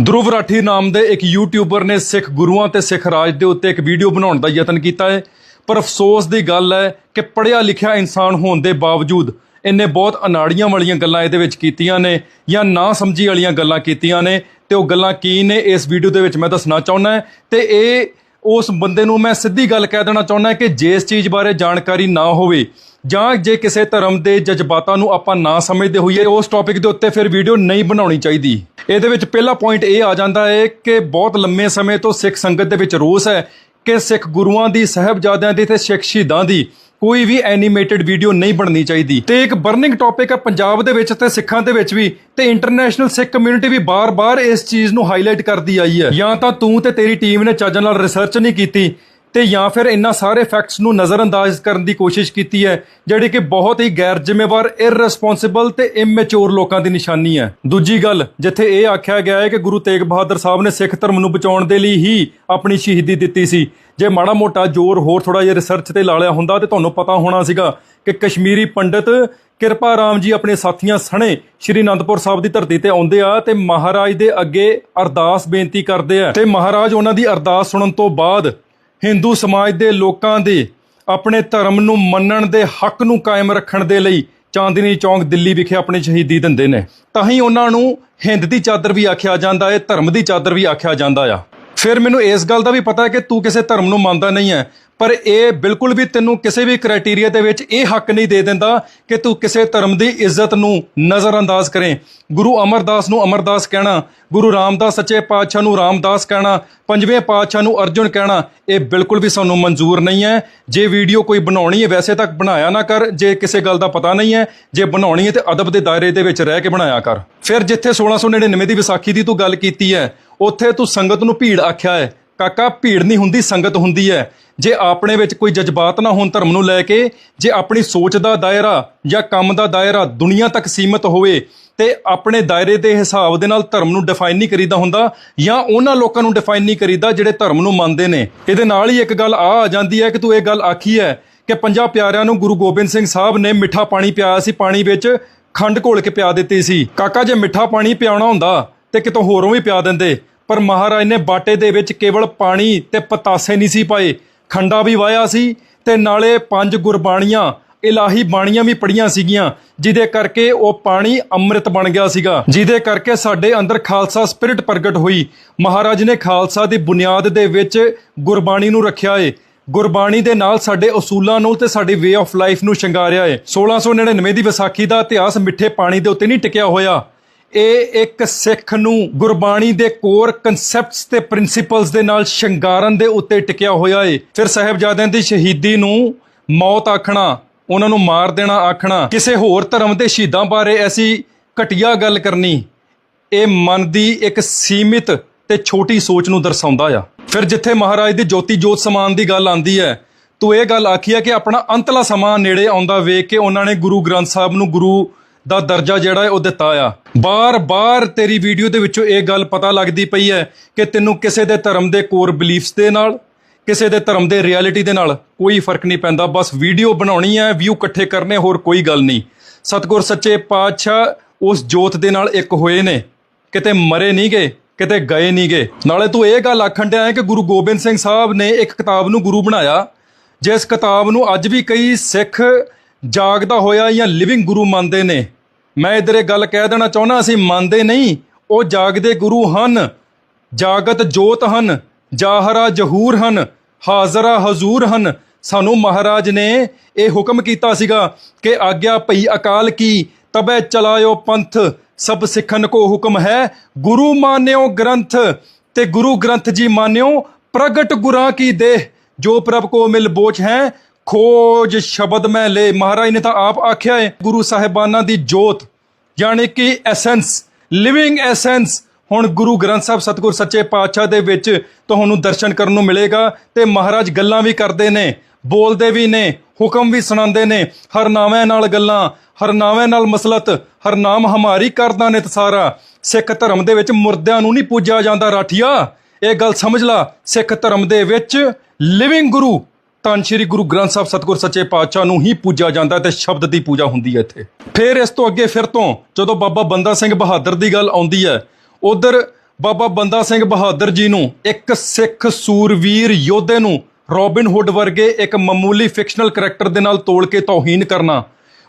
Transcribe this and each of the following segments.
ਧਰੁਵ ਰਾਠੀ ਨਾਮ ਦੇ ਇੱਕ ਯੂਟਿਊਬਰ ਨੇ ਸਿੱਖ ਗੁਰੂਆਂ ਤੇ ਸਿੱਖ ਰਾਜ ਦੇ ਉੱਤੇ ਇੱਕ ਵੀਡੀਓ ਬਣਾਉਣ ਦਾ ਯਤਨ ਕੀਤਾ ਹੈ। ਪਰ ਅਫਸੋਸ ਦੀ ਗੱਲ ਹੈ ਕਿ ਪੜ੍ਹਿਆ ਲਿਖਿਆ ਇਨਸਾਨ ਹੋਣ ਦੇ ਬਾਵਜੂਦ ਇਹਨੇ ਬਹੁਤ ਅਨਾੜੀਆਂ ਵਾਲੀਆਂ ਗੱਲਾਂ ਇਹਦੇ ਵਿੱਚ ਕੀਤੀਆਂ ਨੇ ਜਾਂ ਨਾ ਸਮਝੀ ਵਾਲੀਆਂ ਗੱਲਾਂ ਕੀਤੀਆਂ ਨੇ ਤੇ ਉਹ ਗੱਲਾਂ ਕੀ ਨੇ ਇਸ ਵੀਡੀਓ ਦੇ ਵਿੱਚ ਮੈਂ ਦੱਸਣਾ ਚਾਹੁੰਦਾ ਤੇ ਇਹ ਉਸ ਬੰਦੇ ਨੂੰ ਮੈਂ ਸਿੱਧੀ ਗੱਲ ਕਹਿ ਦੇਣਾ ਚਾਹੁੰਦਾ ਕਿ ਜੇ ਇਸ ਚੀਜ਼ ਬਾਰੇ ਜਾਣਕਾਰੀ ਨਾ ਹੋਵੇ ਜਾਂ ਜੇ ਕਿਸੇ ਧਰਮ ਦੇ ਜਜ਼ਬਾਤਾਂ ਨੂੰ ਆਪਾਂ ਨਾ ਸਮਝਦੇ ਹੋਈਏ, ਉਸ ਟੌਪਿਕ ਦੇ ਉੱਤੇ ਫਿਰ ਵੀਡੀਓ ਨਹੀਂ ਬਣਾਉਣੀ ਚਾਹੀਦੀ। ਇਹਦੇ ਵਿੱਚ ਪਹਿਲਾ ਪੁਆਇੰਟ ਇਹ ਆ ਜਾਂਦਾ ਹੈ ਕਿ ਬਹੁਤ ਲੰਮੇ ਸਮੇਂ ਤੋਂ ਸਿੱਖ ਸੰਗਤ ਦੇ ਵਿੱਚ ਰੋਸ ਹੈ ਕਿ ਸਿੱਖ ਗੁਰੂਆਂ ਦੀ, ਸਹਿਬਜ਼ਾਦਿਆਂ ਦੀ ਤੇ ਸਿੱਖ ਸ਼ਹੀਦਾਂ ਦੀ ਕੋਈ ਵੀ ਐਨੀਮੇਟਡ ਵੀਡੀਓ ਨਹੀਂ ਬਣਨੀ ਚਾਹੀਦੀ। ਤੇ ਇੱਕ ਬਰਨਿੰਗ ਟੌਪਿਕ ਹੈ ਪੰਜਾਬ ਦੇ ਵਿੱਚ ਤੇ ਸਿੱਖਾਂ ਦੇ ਵਿੱਚ ਵੀ ਤੇ ਇੰਟਰਨੈਸ਼ਨਲ ਸਿੱਖ ਕਮਿਊਨਿਟੀ ਵੀ ਬਾਰ-ਬਾਰ ਇਸ ਚੀਜ਼ ਨੂੰ ਹਾਈਲਾਈਟ ਕਰਦੀ ਆਈ ਹੈ। ਜਾਂ ਤਾਂ ਤੂੰ ਤੇ ਤੇਰੀ ਟੀਮ ਨੇ ਚੱਜ ਨਾਲ ਰਿਸਰਚ ਨਹੀਂ ਕੀਤੀ ਤੇ ਜਾਂ ਫਿਰ ਇਹਨਾਂ ਸਾਰੇ ਫੈਕਟਸ ਨੂੰ ਨਜ਼ਰਅੰਦਾਜ਼ ਕਰਨ ਦੀ ਕੋਸ਼ਿਸ਼ ਕੀਤੀ ਹੈ, ਜਿਹੜੀ ਕਿ ਬਹੁਤ ਹੀ ਗੈਰ ਜ਼ਿੰਮੇਵਾਰ ਇਰਰਿਸਪੌਂਸਿਬਲ ਤੇ ਇਮੈਚੁਰ ਲੋਕਾਂ ਦੀ ਨਿਸ਼ਾਨੀ ਹੈ। ਦੂਜੀ ਗੱਲ, ਜਿੱਥੇ ਇਹ ਆਖਿਆ ਗਿਆ ਹੈ ਕਿ ਗੁਰੂ ਤੇਗ ਬਹਾਦਰ ਸਾਹਿਬ ਨੇ ਸਿੱਖ ਧਰਮ ਨੂੰ ਬਚਾਉਣ ਦੇ ਲਈ ਹੀ ਆਪਣੀ ਸ਼ਹੀਦੀ ਦਿੱਤੀ ਸੀ। ਜੇ ਮਾੜਾ ਮੋਟਾ ਜ਼ੋਰ ਹੋਰ ਥੋੜਾ ਜਿਹਾ ਰਿਸਰਚ ਤੇ ਲਾ ਲਿਆ ਹੁੰਦਾ ਤੇ ਤੁਹਾਨੂੰ ਪਤਾ ਹੋਣਾ ਸੀਗਾ ਕਿ ਕਸ਼ਮੀਰੀ ਪੰਡਿਤ ਕਿਰਪਾ ਰਾਮ ਜੀ ਆਪਣੇ ਸਾਥੀਆਂ ਸਣੇ ਸ਼੍ਰੀ ਅਨੰਦਪੁਰ ਸਾਹਿਬ ਦੀ ਧਰਤੀ ਤੇ ਆਉਂਦੇ ਆ ਤੇ ਮਹਾਰਾਜ ਦੇ ਅੱਗੇ ਅਰਦਾਸ ਬੇਨਤੀ ਕਰਦੇ ਆ। ਤੇ ਮਹਾਰਾਜ ਉਹਨਾਂ ਦੀ ਅਰਦਾਸ ਸੁਣਨ ਤੋਂ ਬਾਅਦ ਹਿੰਦੂ ਸਮਾਜ ਦੇ ਲੋਕਾਂ ਦੇ ਆਪਣੇ ਧਰਮ ਨੂੰ ਮੰਨਣ ਦੇ ਹੱਕ ਨੂੰ ਕਾਇਮ ਰੱਖਣ ਦੇ ਲਈ ਚਾਂਦਨੀ ਚੌਂਕ ਦਿੱਲੀ ਵਿਖੇ ਆਪਣੀ ਸ਼ਹੀਦੀ ਦਿੰਦੇ ਨੇ। ਤਾਂ ਹੀ ਉਹਨਾਂ ਨੂੰ ਹਿੰਦ ਦੀ ਚਾਦਰ ਵੀ ਆਖਿਆ ਜਾਂਦਾ ਹੈ ਧਰਮ ਦੀ ਚਾਦਰ ਵੀ ਆਖਿਆ ਜਾਂਦਾ ਆ। ਫਿਰ ਮੈਨੂੰ ਇਸ ਗੱਲ ਦਾ ਵੀ ਪਤਾ ਹੈ ਕਿ ਤੂੰ ਕਿਸੇ ਧਰਮ ਨੂੰ ਮੰਨਦਾ ਨਹੀਂ ਹੈ। ਪਰ ਇਹ ਬਿਲਕੁਲ ਵੀ ਤੈਨੂੰ ਕਿਸੇ ਵੀ ਕ੍ਰਾਈਟੇਰੀਆ ਦੇ ਵਿੱਚ ਇਹ ਹੱਕ ਨਹੀਂ ਦੇ ਦਿੰਦਾ ਕਿ ਤੂੰ ਕਿਸੇ ਧਰਮ ਦੀ ਇੱਜ਼ਤ ਨੂੰ ਨਜ਼ਰਅੰਦਾਜ਼ ਕਰੇ। ਗੁਰੂ ਅਮਰਦਾਸ ਨੂੰ ਅਮਰਦਾਸ ਕਹਿਣਾ, ਗੁਰੂ ਰਾਮਦਾਸ ਸੱਚੇ ਪਾਤਸ਼ਾਹ ਨੂੰ ਰਾਮਦਾਸ ਕਹਿਣਾ, ਪੰਜਵੇਂ ਪਾਤਸ਼ਾਹ ਨੂੰ ਅਰਜੁਨ ਕਹਿਣਾ, ਇਹ ਬਿਲਕੁਲ ਵੀ ਸਾਨੂੰ ਮਨਜ਼ੂਰ ਨਹੀਂ ਹੈ। ਜੇ ਵੀਡੀਓ ਕੋਈ ਬਣਾਉਣੀ ਹੈ, ਵੈਸੇ ਤੱਕ ਬਣਾਇਆ ਨਾ ਕਰ, ਜੇ ਕਿਸੇ ਗੱਲ ਦਾ ਪਤਾ ਨਹੀਂ ਹੈ, ਜੇ ਬਣਾਉਣੀ ਹੈ ਤੇ ਅਦਬ ਦੇ ਦਾਇਰੇ ਦੇ ਵਿੱਚ ਰਹਿ ਕੇ ਬਣਾਇਆ ਕਰ। ਫਿਰ ਜਿੱਥੇ 1699 ਦੀ ਵਿਸਾਖੀ ਦੀ ਤੂੰ ਗੱਲ ਕੀਤੀ ਹੈ, ਉੱਥੇ ਤੂੰ ਸੰਗਤ ਨੂੰ ਭੀੜ ਆਖਿਆ ਹੈ। ਕਾਕਾ, ਭੀੜ ਨਹੀਂ ਹੁੰਦੀ, ਸੰਗਤ ਹੁੰਦੀ ਹੈ। ਜੇ ਆਪਣੇ ਵਿੱਚ ਕੋਈ ਜਜ਼ਬਾਤ ਨਾ ਹੋਣ ਧਰਮ ਨੂੰ ਲੈ ਕੇ, ਜੇ ਆਪਣੀ ਸੋਚ ਦਾ ਦਾਇਰਾ ਜਾਂ ਕੰਮ ਦਾ ਦਾਇਰਾ ਦੁਨੀਆ ਤੱਕ ਸੀਮਤ ਹੋਵੇ, ਤੇ ਆਪਣੇ ਦਾਇਰੇ ਦੇ ਹਿਸਾਬ ਦੇ ਨਾਲ ਧਰਮ ਨੂੰ ਡਿਫਾਈਨ ਨਹੀਂ ਕਰੀਦਾ ਹੁੰਦਾ, ਜਾਂ ਉਹਨਾਂ ਲੋਕਾਂ ਨੂੰ ਡਿਫਾਈਨ ਨਹੀਂ ਕਰੀਦਾ ਜਿਹੜੇ ਧਰਮ ਨੂੰ ਮੰਨਦੇ ਨੇ। ਇਹਦੇ ਨਾਲ ਹੀ ਇੱਕ ਗੱਲ ਆ ਆ ਜਾਂਦੀ ਹੈ ਕਿ ਤੂੰ ਇਹ ਗੱਲ ਆਖੀ ਹੈ ਕਿ ਪੰਜਾਂ ਪਿਆਰਿਆਂ ਨੂੰ ਗੁਰੂ ਗੋਬਿੰਦ ਸਿੰਘ ਸਾਹਿਬ ਨੇ ਮਿੱਠਾ ਪਾਣੀ ਪਿਆਇਆ ਸੀ, ਪਾਣੀ ਵਿੱਚ ਖੰਡ ਘੋਲ ਕੇ ਪਿਆ ਦਿੱਤੀ ਸੀ। ਕਾਕਾ, ਜੇ ਮਿੱਠਾ ਪਾਣੀ ਪਿਆਉਣਾ ਹੁੰਦਾ, ਤੇ ਕਿਤੋਂ ਹੋਰੋਂ ਵੀ ਪਿਆ ਦਿੰਦੇ। ਪਰ ਮਹਾਰਾਜ ਨੇ ਬਾਟੇ ਦੇ ਵਿੱਚ ਕੇਵਲ ਪਾਣੀ ਤੇ ਪਤਾਸੇ ਨਹੀਂ ਸੀ ਪਾਏ। ਖੰਡਾ ਵੀ ਵਾਇਆ ਸੀ ਤੇ ਨਾਲੇ ਪੰਜ ਗੁਰਬਾਣੀਆਂ, ਇਲਾਹੀ ਬਾਣੀਆਂ ਵੀ ਪੜੀਆਂ ਸੀਗੀਆਂ, ਜਿਹਦੇ ਕਰਕੇ ਉਹ ਪਾਣੀ ਅੰਮ੍ਰਿਤ ਬਣ ਗਿਆ ਸੀਗਾ। ਜਿਹਦੇ ਕਰਕੇ ਸਾਡੇ ਅੰਦਰ ਖਾਲਸਾ ਸਪਿਰਿਟ ਪ੍ਰਗਟ ਹੋਈ। ਮਹਾਰਾਜ ਨੇ ਖਾਲਸਾ ਦੀ ਬੁਨਿਆਦ ਦੇ ਵਿੱਚ ਗੁਰਬਾਣੀ ਨੂੰ ਰੱਖਿਆ ਏ। ਗੁਰਬਾਣੀ ਦੇ ਨਾਲ ਸਾਡੇ ਅਸੂਲਾਂ ਨੂੰ ਤੇ ਸਾਡੀ ਵੇ ਆਫ ਲਾਈਫ ਨੂੰ ਸ਼ਿੰਗਾਰਿਆ ਏ। 1699 ਦੀ ਵਿਸਾਖੀ ਦਾ ਇਤਿਹਾਸ ਮਿੱਠੇ ਪਾਣੀ ਦੇ ਉੱਤੇ ਨਹੀਂ ਟਿਕਿਆ ਹੋਇਆ। ਇਹ ਇੱਕ ਸਿੱਖ ਨੂੰ ਗੁਰਬਾਣੀ ਦੇ ਕੋਰ ਕਨਸੈਪਟਸ ਤੇ ਪ੍ਰਿੰਸੀਪਲਸ ਦੇ ਨਾਲ ਸ਼ਿੰਗਾਰਨ ਦੇ ਉੱਤੇ ਟਿਕਿਆ ਹੋਇਆ ਏ। ਫਿਰ ਸਾਹਿਬਜ਼ਾਦਿਆਂ ਦੀ ਸ਼ਹੀਦੀ ਨੂੰ ਮੌਤ ਆਖਣਾ, ਉਹਨਾਂ ਨੂੰ ਮਾਰ ਦੇਣਾ ਆਖਣਾ, ਕਿਸੇ ਹੋਰ ਧਰਮ ਦੇ ਸ਼ਹੀਦਾਂ ਬਾਰੇ ਐਸੀ ਘਟੀਆ ਗੱਲ ਕਰਨੀ, ਇਹ ਮਨ ਦੀ ਇੱਕ ਸੀਮਿਤ ਤੇ ਛੋਟੀ ਸੋਚ ਨੂੰ ਦਰਸਾਉਂਦਾ ਆ। ਫਿਰ ਜਿੱਥੇ ਮਹਾਰਾਜ ਦੀ ਜੋਤੀ ਜੋਤ ਸਮਾਨ ਦੀ ਗੱਲ ਆਂਦੀ ਹੈ, ਤੂੰ ਇਹ ਗੱਲ ਆਖੀ ਹੈ ਕਿ ਆਪਣਾ ਅੰਤਲਾ ਸਮਾਂ ਨੇੜੇ ਆਉਂਦਾ ਵੇਖ ਕੇ ਉਹਨਾਂ ਨੇ ਗੁਰੂ ਗ੍ਰੰਥ ਸਾਹਿਬ ਨੂੰ ਗੁਰੂ ਦਾ ਦਰਜਾ ਜਿਹੜਾ ਹੈ ਉਹ ਦਿੱਤਾ ਆ। ਬਾਰ-ਬਾਰ ਤੇਰੀ ਵੀਡੀਓ ਦੇ ਵਿੱਚੋਂ ਇਹ ਗੱਲ ਪਤਾ ਲੱਗਦੀ ਪਈ ਹੈ ਕਿ ਤੈਨੂੰ ਕਿਸੇ ਦੇ ਧਰਮ ਦੇ ਕੋਰ ਬਲੀਫਸ ਦੇ ਨਾਲ, ਕਿਸੇ ਦੇ ਧਰਮ ਦੇ ਰਿਐਲਿਟੀ ਦੇ ਨਾਲ ਕੋਈ ਫ਼ਰਕ ਨਹੀਂ ਪੈਂਦਾ। ਬਸ ਵੀਡੀਓ ਬਣਾਉਣੀ ਹੈ ਵਿਊ ਇਕੱਠੇ ਕਰਨੇ, ਹੋਰ ਕੋਈ ਗੱਲ ਨਹੀਂ। ਸਤਿਗੁਰ ਸੱਚੇ ਪਾਤਸ਼ਾਹ ਉਸ ਜੋਤ ਦੇ ਨਾਲ ਇੱਕ ਹੋਏ ਨੇ। ਕਿਤੇ ਮਰੇ ਨਹੀਂ ਗਏ, ਕਿਤੇ ਗਏ ਨਹੀਂ ਗਏ। ਨਾਲੇ ਤੂੰ ਇਹ ਗੱਲ ਆਖਣ ਡਿਆ ਹੈ ਕਿ ਗੁਰੂ ਗੋਬਿੰਦ ਸਿੰਘ ਸਾਹਿਬ ਨੇ ਇੱਕ ਕਿਤਾਬ ਨੂੰ ਗੁਰੂ ਬਣਾਇਆ, ਜਿਸ ਕਿਤਾਬ ਨੂੰ ਅੱਜ ਵੀ ਕਈ ਸਿੱਖ ਜਾਗਦਾ ਹੋਇਆ ਜਾਂ ਲਿਵਿੰਗ ਗੁਰੂ ਮੰਨਦੇ ਨੇ। ਮੈਂ ਇਧਰ ਇਹ ਗੱਲ ਕਹਿ ਦੇਣਾ ਚਾਹੁੰਦਾ, ਅਸੀਂ ਮੰਨਦੇ ਨਹੀਂ। ਉਹ ਜਾਗਦੇ ਗੁਰੂ ਹਨ, ਜਾਗਤ ਜੋਤ ਹਨ, ਜਾਹਰਾ ਜਹੂਰ ਹਨ, ਹਾਜ਼ਰਾ ਹਜ਼ੂਰ ਹਨ। ਸਾਨੂੰ ਮਹਾਰਾਜ ਨੇ ਇਹ ਹੁਕਮ ਕੀਤਾ ਸੀਗਾ ਕਿ ਆਗਿਆ ਭਈ ਅਕਾਲ ਕੀ, ਤਬੈ ਚਲਾਇਓ ਪੰਥ, ਸਭ ਸਿੱਖਨ ਕੋ ਹੁਕਮ ਹੈ। ਗੁਰੂ ਮਾਨਿਓ ਗ੍ਰੰਥ, ਤੇ ਗੁਰੂ ਗ੍ਰੰਥ ਜੀ ਮਾਨਿਓ ਪ੍ਰਗਟ ਗੁਰਾਂ ਕੀ ਦੇਹ, ਜੋ ਪ੍ਰਭ ਕੋ ਮਿਲ ਬੋਝ ਹੈ ਖੋਜ ਸ਼ਬਦ ਮੈਂ ਲੈ ਮਹਾਰਾਜ ਨੇ ਤਾਂ ਆਪ ਆਖਿਆ ਹੈ ਗੁਰੂ ਸਾਹਿਬਾਨਾਂ ਦੀ ਜੋਤ, ਯਾਨੀ ਕਿ ਐਸੈਂਸ ਲਿਵਿੰਗ ਐਸੈਂਸ ਹੁਣ ਗੁਰੂ ਗ੍ਰੰਥ ਸਾਹਿਬ ਸਤਿਗੁਰ ਸੱਚੇ ਪਾਤਸ਼ਾਹ ਦੇ ਵਿੱਚ ਤੁਹਾਨੂੰ ਦਰਸ਼ਨ ਕਰਨ ਨੂੰ ਮਿਲੇਗਾ ਤੇ ਮਹਾਰਾਜ ਗੱਲਾਂ ਵੀ ਕਰਦੇ ਨੇ, ਬੋਲਦੇ ਵੀ ਨੇ, ਹੁਕਮ ਵੀ ਸੁਣਾਉਂਦੇ ਨੇ। ਹਰਨਾਵੇਂ ਨਾਲ ਗੱਲਾਂ ਹਰਨਾਵੇਂ ਨਾਲ ਮਸਲਤ ਹਰਨਾਮ ਹਮਾਰੀ ਕਰਦਾ ਨਿਤ ਸਾਰਾ। ਸਿੱਖ ਧਰਮ ਦੇ ਵਿੱਚ ਮੁਰਦਿਆਂ ਨੂੰ ਨਹੀਂ ਪੂਜਿਆ ਜਾਂਦਾ ਰਾਠੀਆ। ਇਹ ਗੱਲ ਸਮਝ ਲਾ, ਸਿੱਖ ਧਰਮ ਦੇ ਵਿੱਚ ਲਿਵਿੰਗ ਗੁਰੂ ਤਾਂ ਸ਼੍ਰੀ ਗੁਰੂ ਗ੍ਰੰਥ ਸਾਹਿਬ ਸਤਿਗੁਰ ਸੱਚੇ ਪਾਤਸ਼ਾਹ ਨੂੰ ਹੀ ਪੂਜਿਆ ਜਾਂਦਾ ਤੇ ਸ਼ਬਦ ਦੀ ਪੂਜਾ ਹੁੰਦੀ ਹੈ ਇੱਥੇ। ਫਿਰ ਇਸ ਤੋਂ ਅੱਗੇ ਫਿਰ ਤੋਂ ਜਦੋਂ ਬਾਬਾ ਬੰਦਾ ਸਿੰਘ ਬਹਾਦਰ ਦੀ ਗੱਲ ਆਉਂਦੀ ਹੈ, ਉਧਰ ਬਾਬਾ ਬੰਦਾ ਸਿੰਘ ਬਹਾਦਰ ਜੀ ਨੂੰ ਇੱਕ ਸਿੱਖ ਸੂਰਵੀਰ ਯੋਧੇ ਨੂੰ ਰੋਬਿਨ ਹੁੱਡ ਵਰਗੇ ਇੱਕ ਮਾਮੂਲੀ ਫਿਕਸ਼ਨਲ ਕੈਰੈਕਟਰ ਦੇ ਨਾਲ ਤੋੜ ਕੇ ਤੌਹੀਨ ਕਰਨਾ,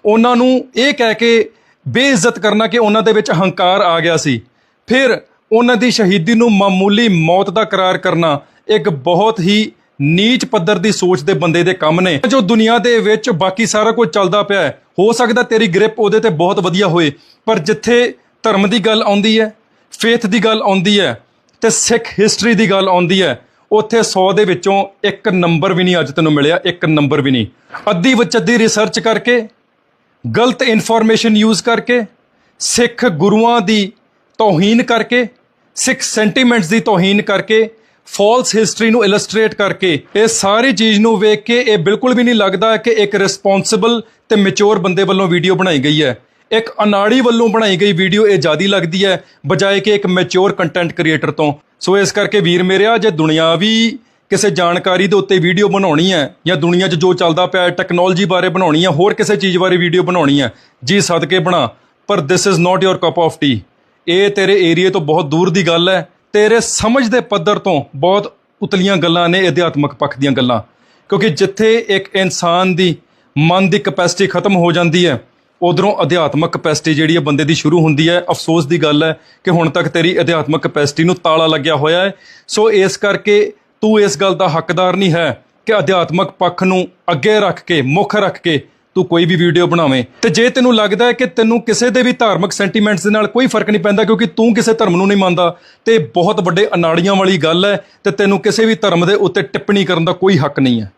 ਉਹਨਾਂ ਨੂੰ ਇਹ ਕਹਿ ਕੇ ਬੇਇੱਜ਼ਤ ਕਰਨਾ ਕਿ ਉਹਨਾਂ ਦੇ ਵਿੱਚ ਹੰਕਾਰ ਆ ਗਿਆ ਸੀ। ਫਿਰ ਉਹਨਾਂ ਦੀ ਸ਼ਹੀਦੀ ਨੂੰ ਮਾਮੂਲੀ ਮੌਤ ਦਾ ਕਰਾਰ ਕਰਨਾ, ਇੱਕ ਬਹੁਤ ਹੀ ਨੀਚ ਪੱਧਰ ਦੀ ਸੋਚ ਦੇ ਬੰਦੇ ਦੇ ਕੰਮ ਨੇ। ਜੋ ਦੁਨੀਆ ਦੇ ਵਿੱਚ ਬਾਕੀ ਸਾਰਾ ਕੁਝ ਚੱਲਦਾ ਪਿਆ ਹੈ। ਹੋ ਸਕਦਾ ਤੇਰੀ ਗ੍ਰਿਪ ਉਹਦੇ ਤੇ ਬਹੁਤ ਵਧੀਆ ਹੋਏ, ਪਰ ਜਿੱਥੇ ਧਰਮ ਦੀ ਗੱਲ ਆਉਂਦੀ ਹੈ ਫੇਥ ਦੀ ਗੱਲ ਆਉਂਦੀ ਹੈ ਤੇ ਸਿੱਖ ਹਿਸਟਰੀ ਦੀ ਗੱਲ ਆਉਂਦੀ ਹੈ, ਉੱਥੇ 100 ਦੇ ਵਿੱਚੋਂ ਇੱਕ ਨੰਬਰ ਵੀ ਨਹੀਂ ਅੱਜ ਤੈਨੂੰ ਮਿਲਿਆ, ਇੱਕ ਨੰਬਰ ਵੀ ਨਹੀਂ। ਅੱਧੀ ਵਿੱਚ ਅੱਧੀ ਰਿਸਰਚ ਕਰਕੇ, ਗਲਤ ਇਨਫੋਰਮੇਸ਼ਨ ਯੂਜ਼ ਕਰਕੇ, ਸਿੱਖ ਗੁਰੂਆਂ ਦੀ ਤੋਹੀਨ ਕਰਕੇ, ਸਿੱਖ ਸੈਂਟੀਮੈਂਟਸ ਦੀ ਤੋਹੀਨ ਕਰਕੇ ਫਾਲਸ ਹਿਸਟਰੀ ਨੂੰ ਇਲਸਟ੍ਰੇਟ ਕਰਕੇ ਇਹ ਸਾਰੀ ਚੀਜ਼ ਨੂੰ ਵੇਖ ਕੇ ਇਹ ਬਿਲਕੁਲ ਵੀ ਨਹੀਂ ਲੱਗਦਾ ਕਿ ਇੱਕ ਰਿਸਪੌਂਸਿਬਲ ਤੇ ਮੈਚੁਰ ਬੰਦੇ ਵੱਲੋਂ ਵੀਡੀਓ ਬਣਾਈ ਗਈ ਹੈ। ਇੱਕ ਅਨਾੜੀ ਵੱਲੋਂ ਬਣਾਈ ਗਈ ਵੀਡੀਓ ਇਹ ਜਿਆਦੀ ਲੱਗਦੀ ਹੈ, ਬਜਾਏ ਕਿ ਇੱਕ ਮੈਚੁਰ ਕੰਟੈਂਟ ਕ੍ਰੀਏਟਰ ਤੋਂ। ਸੋ ਇਸ ਕਰਕੇ ਵੀਰ ਮੇਰਿਆ ਜੇ ਦੁਨਿਆਵੀ ਕਿਸੇ ਜਾਣਕਾਰੀ ਦੇ ਉੱਤੇ ਵੀਡੀਓ ਬਣਾਉਣੀ ਹੈ ਜਾਂ ਦੁਨੀਆ 'ਚ ਜੋ ਚੱਲਦਾ ਪਿਆ ਹੈ ਟੈਕਨੋਲੋਜੀ ਬਾਰੇ ਬਣਾਉਣੀ ਹੈ, ਹੋਰ ਕਿਸੇ ਚੀਜ਼ ਬਾਰੇ ਵੀਡੀਓ ਬਣਾਉਣੀ ਹੈ, ਜੀ ਸਦਕੇ ਬਣਾ। ਪਰ this is not your cup of tea ਇਹ ਤੇਰੇ ਏਰੀਏ ਤੋਂ ਬਹੁਤ ਦੂਰ ਦੀ ਗੱਲ ਹੈ। ਤੇਰੇ ਸਮਝ ਦੇ ਪੱਧਰ ਤੋਂ ਬਹੁਤ ਉਤਲੀਆਂ ਗੱਲਾਂ ਨੇ ਅਧਿਆਤਮਕ ਪੱਖ ਦੀਆਂ ਗੱਲਾਂ। ਕਿਉਂਕਿ ਜਿੱਥੇ ਇੱਕ ਇਨਸਾਨ ਦੀ ਮਨ ਦੀ ਕਪੈਸਿਟੀ ਖਤਮ ਹੋ ਜਾਂਦੀ ਹੈ, ਉਧਰੋਂ ਅਧਿਆਤਮਕ ਕਪੈਸਿਟੀ ਜਿਹੜੀ ਹੈ ਬੰਦੇ ਦੀ ਸ਼ੁਰੂ ਹੁੰਦੀ ਹੈ। ਅਫਸੋਸ ਦੀ ਗੱਲ ਹੈ ਕਿ ਹੁਣ ਤੱਕ ਤੇਰੀ ਅਧਿਆਤਮਕ ਕਪੈਸਿਟੀ ਨੂੰ ਤਾਲਾ ਲੱਗਿਆ ਹੋਇਆ ਹੈ। ਸੋ ਇਸ ਕਰਕੇ ਤੂੰ ਇਸ ਗੱਲ ਦਾ ਹੱਕਦਾਰ ਨਹੀਂ ਹੈ ਕਿ ਅਧਿਆਤਮਕ ਪੱਖ ਨੂੰ ਅੱਗੇ ਰੱਖ ਕੇ, ਮੁੱਖ ਰੱਖ ਕੇ ਤੂੰ ਕੋਈ ਵੀ ਵੀਡੀਓ ਬਣਾਵੇਂ। ਤੇ ਜੇ ਤੈਨੂੰ ਲੱਗਦਾ ਹੈ ਕਿ ਤੈਨੂੰ ਕਿਸੇ ਦੇ ਵੀ ਧਾਰਮਿਕ ਸੈਂਟੀਮੈਂਟਸ ਦੇ ਨਾਲ ਕੋਈ ਫ਼ਰਕ ਨਹੀਂ ਪੈਂਦਾ, ਕਿਉਂਕਿ ਤੂੰ ਕਿਸੇ ਧਰਮ ਨੂੰ ਨਹੀਂ ਮੰਨਦਾ, ਤੇ ਬਹੁਤ ਵੱਡੇ ਅਨਾੜੀਆਂ ਵਾਲੀ ਗੱਲ ਹੈ, ਤੇ ਤੈਨੂੰ ਕਿਸੇ ਵੀ ਧਰਮ ਦੇ ਉੱਤੇ ਟਿੱਪਣੀ ਕਰਨ ਦਾ ਕੋਈ ਹੱਕ ਨਹੀਂ ਹੈ।